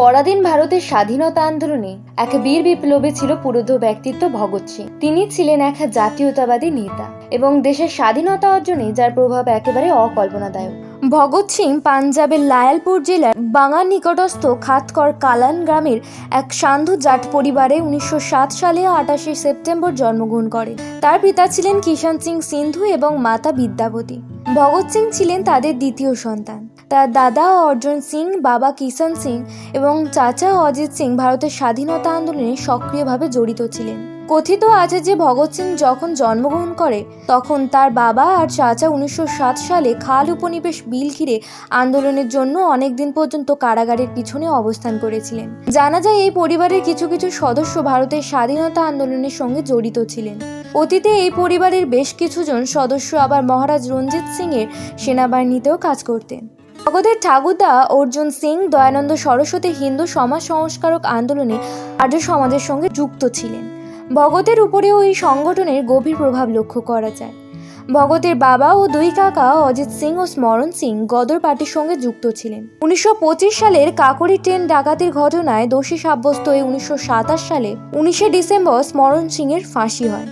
পরাধীন ভারতের স্বাধীনতা আন্দোলনে এক বীর বিপ্লবী ছিল পুরোধ ব্যক্তিত্ব ভগৎ সিং। তিনি ছিলেন এক জাতীয়তাবাদী নেতা এবং দেশের স্বাধীনতা অর্জনে যার প্রভাব একেবারে অকল্পনাদায়ক। ভগৎ সিং পাঞ্জাবের লায়ালপুর জেলার বাঙাল নিকটস্থ খাতকর কালান গ্রামের এক সান্ধু জাট পরিবারে উনিশশো সাত সালে আটাশে সেপ্টেম্বর জন্মগ্রহণ করেন। তার পিতা ছিলেন কিষান সিং সিন্ধু এবং মাতা বিদ্যাবতী। ভগৎ সিং ছিলেন তাদের দ্বিতীয় সন্তান। তার দাদা অর্জুন সিং, বাবা কিষান সিং এবং চাচা অজিত সিং ভারতের স্বাধীনতা আন্দোলনে সক্রিয়ভাবে জড়িত ছিলেন। কথিত আছে যে ভগৎ সিং যখন জন্মগ্রহণ করে, তখন তার বাবা আর চাচা উনিশশো সাত সালে খাল উপনিবেশ বিল ঘিরে আন্দোলনের জন্য অনেক দিন পর্যন্ত কারাগারের পিছনে অবস্থান করেছিলেন। জানা যায় এই পরিবারের কিছু কিছু সদস্য ভারতের স্বাধীনতা আন্দোলনের সঙ্গে জড়িত ছিলেন। অতীতে এই পরিবারের বেশ কিছুজন সদস্য আবার মহারাজ রঞ্জিত সিং এর সেনাবাহিনীতেও কাজ করতেন। ভগতের ঠাকুরদা অর্জুন সিং, দয়ানন্দ সরস্বতী হিন্দু সমাজ সংস্কারক আন্দোলনে আর্য সমাজের সঙ্গে যুক্ত ছিলেন। ভগতের উপরেও এই সংগঠনের গভীর প্রভাব লক্ষ্য করা যায়। ভগতের বাবা ও দুই কাকা অজিত সিং ও স্মরণ সিং গদর পার্টির সঙ্গে যুক্ত ছিলেন। উনিশশো পঁচিশ সালের কাকরি ট্রেন ডাকাতির ঘটনায় দোষী সাব্যস্ত হয়ে উনিশশো সাতাশ সালে উনিশে ডিসেম্বর স্মরণ সিং এর ফাঁসি হয়।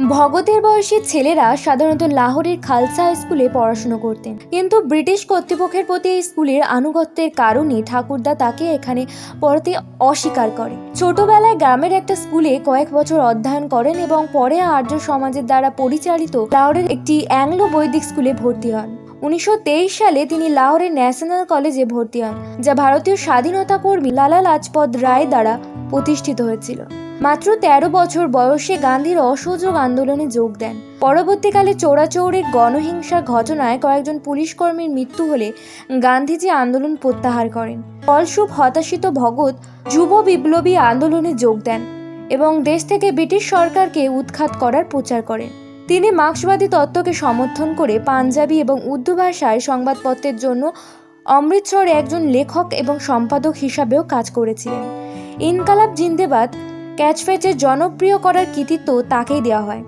ভগতের বয়সী ছেলেরা সাধারণত লাহোরের খালসা স্কুলে পড়াশুনো করতেন। কিন্তু ব্রিটিশ কর্তৃপক্ষের প্রতি এই স্কুলের আনুগত্যের কারণে ঠাকুরদা তাকে এখানে পড়াতে অস্বীকার করে ছোটবেলায় গ্রামের একটা স্কুলে কয়েক বছর অধ্যয়ন করেন এবং পরে আর্য সমাজের দ্বারা পরিচালিত লাহোরের একটি অ্যাংলো বৈদিক স্কুলে ভর্তি হন। উনিশশো তেইশ সালে তিনি লাহোরের ন্যাশনাল কলেজে ভর্তি হন, যা ভারতীয় স্বাধীনতা কর্মী লালা লাজপত রায় দ্বারা প্রতিষ্ঠিত হয়েছিল। মাত্র ১৩ বছর বয়সে গান্ধীর অসহযোগ আন্দোলনে যোগ দেন। পরবর্তীকালে চোরাচৌরের গণহিংসার ঘটনায় কয়েকজন পুলিশ কর্মীর মৃত্যু হলে গান্ধীজি আন্দোলন প্রত্যাহার করেন। ফলস্বরূপ হতাশিত ভগৎ যুব বিপ্লবী আন্দোলনে যোগ দেন এবং দেশ থেকে ব্রিটিশ সরকারকে উৎখাত করার প্রচার করেন। তিনি মার্ক্সবাদী তত্ত্বকে সমর্থন করে পাঞ্জাবি এবং উর্দু ভাষায় সংবাদপত্রের জন্য অমৃতসরে একজন লেখক এবং সম্পাদক হিসাবেও কাজ করেছিলেন। ইনকালাব জিন্দেবাদ ক্যাচফ্রেজের জনপ্রিয় করার কৃতিত্ব তাকেই দেওয়া হয়।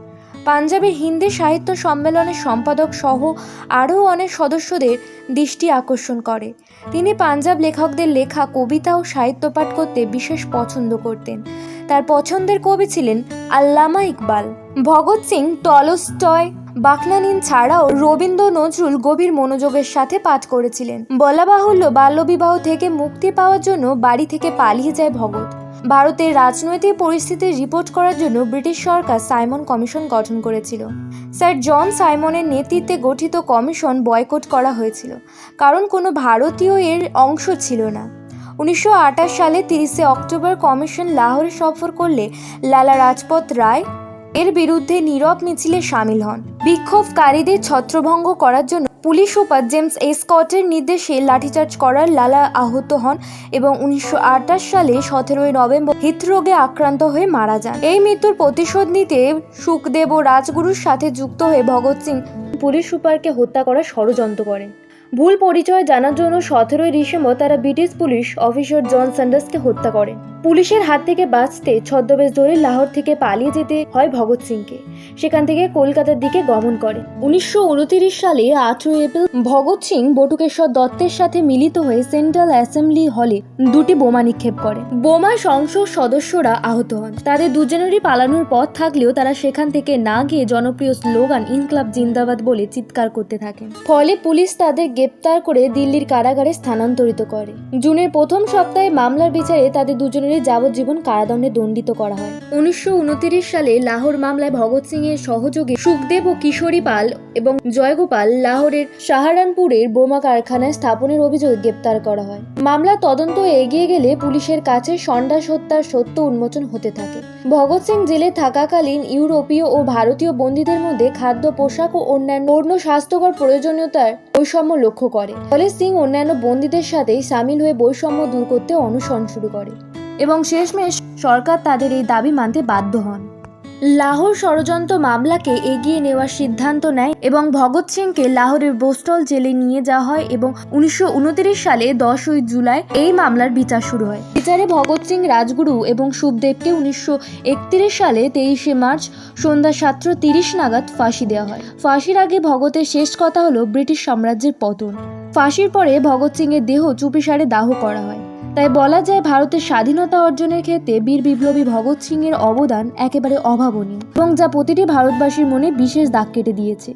পাঞ্জাবের হিন্দি সাহিত্য সম্মেলনের সম্পাদক সহ আরও অনেক সদস্যদের দৃষ্টি আকর্ষণ করে। তিনি পাঞ্জাব লেখকদের লেখা, কবিতা ও সাহিত্য পাঠ করতে বিশেষ পছন্দ করতেন। তার পছন্দের কবি ছিলেন আল্লামা ইকবাল। ভগৎ সিং, টলস্টয়, বাকনানিন ছাড়াও রবীন্দ্র নজরুল গভীর মনোযোগের সাথে পাঠ করেছিলেন। বলা বাহুল্য, বাল্যবিবাহ থেকে মুক্তি পাওয়ার জন্য বাড়ি থেকে পালিয়ে যায় ভগৎ। ভারতের রাজনৈতিক পরিস্থিতি রিপোর্ট করার জন্য ব্রিটিশ সরকার সাইমন কমিশন গঠন করেছিল। স্যার জন সাইমনের নেতৃত্বে গঠিত কমিশন বয়কট করা হয়েছিল, কারণ কোনো ভারতীয় এর অংশ ছিল না। উনিশশো আটাশ সালে তিরিশে অক্টোবর কমিশন লাহোরে সফর করলে লালা রাজপথ রায় এর বিরুদ্ধে নীরব মিছিলে সামিল হন। বিক্ষোভকারীদের ছত্রভঙ্গ করার জন্য পুলিশ সুপার জেমস এ স্কটের নির্দেশে লাঠিচার্জ করার লালা আহত হন এবং উনিশশো আটাশ সালে সতেরোই নভেম্বর হৃদরোগে আক্রান্ত হয়ে মারা যান। এই মৃত্যুর প্রতিশোধ নিতে সুখদেব ও রাজগুরুর সাথে যুক্ত হয়ে ভগৎ সিং পুলিশ সুপারকে হত্যা করার ষড়যন্ত্র করেন। ভুল পরিচয় জানার জন্য সতেরোই ডিসেম্বর তারা ব্রিটিশ পুলিশ অফিসার জন স্যান্ডার্সকে হত্যা করেন পুলিশের হাত থেকে বাঁচতে ছদ্মবেশ ধরে লাহোর থেকে পালিয়ে যেতে হয় ভগৎ সিংকে। সেখান থেকে কলকাতার দিকে গমন করে। উনিশশো সালে আঠেরোই এপ্রিল ভগৎ সিং বটুকেশ্বর দত্তের সাথে মিলিত হয়ে সেন্ট্রাল অ্যাসেম্বলি হলে দুটি বোমা নিক্ষেপ করে। বোমা সংসদ সদস্যরা আহত হন। তাদের দুজনেরই পালানোর পথ থাকলেও তারা সেখান থেকে না গিয়ে জনপ্রিয় স্লোগান ইনকলাব জিন্দাবাদ বলে চিৎকার করতে থাকেন। ফলে পুলিশ তাদের গ্রেপ্তার করে দিল্লির কারাগারে স্থানান্তরিত করে। জুনের প্রথম সপ্তাহে মামলার বিচারে তাদের দুজনেরই যাবজ্জীবন কারাদণ্ডে দণ্ডিত করা হয়। উনিশশো উনত্রিশ সালে লাহোর মামলায় ভগৎ সিং এর সহযোগী সুখদেব ও কিশোরী পাল এবং জয়গোপাল লাহোরের সাহারানপুরের বোমা কারখানায় স্থাপনের অভিযোগে গ্রেপ্তার করা হয়। মামলার তদন্ত এগিয়ে গেলে পুলিশের কাছে সন্ডাস হত্যার সত্য উন্মোচন হতে থাকে। ভগৎ সিং জেলে থাকাকালীন ইউরোপীয় ও ভারতীয় বন্দীদের মধ্যে খাদ্য, পোশাক ও অন্যান্য অন্য স্বাস্থ্যকর প্রয়োজনীয়তার বৈষম্য লক্ষ্য করে। ফলে সিং অন্যান্য বন্দীদের সাথেই সামিল হয়ে বৈষম্য দূর করতে অনুসরণ শুরু করে। এবং শেষমেশ সরকার তাদের এই দাবি মানতে বাধ্য হন। লাহোর ষড়যন্ত্র মামলাকে এগিয়ে নেওয়ার সিদ্ধান্ত নেয় এবং ভগৎ সিংকে লাহোরের বোস্টল জেলে নিয়ে যাওয়া হয় এবং উনিশশো সালে দশই জুলাই এই মামলার বিচার শুরু হয়। বিচারে ভগৎ সিং রাজগুরু এবং সুখদেবকে উনিশশো সালে তেইশে মার্চ সন্ধ্যা সাতশো তিরিশ নাগাদ ফাঁসি দেওয়া হয়। ফাঁসির আগে ভগতের শেষ কথা হলো ব্রিটিশ সাম্রাজ্যের পতন। ফাঁসির পরে ভগৎ সিং এর দেহ চুপিসারে দাহ করা হয়। তাই বলা যায় ভারতের স্বাধীনতা অর্জনের ক্ষেত্রে বীর বিপ্লবী ভগৎ সিং এর অবদান একেবারে অভাবনীয় এবং যা প্রতিটি ভারতবাসীর মনে বিশেষ দাগ কেটে দিয়েছে।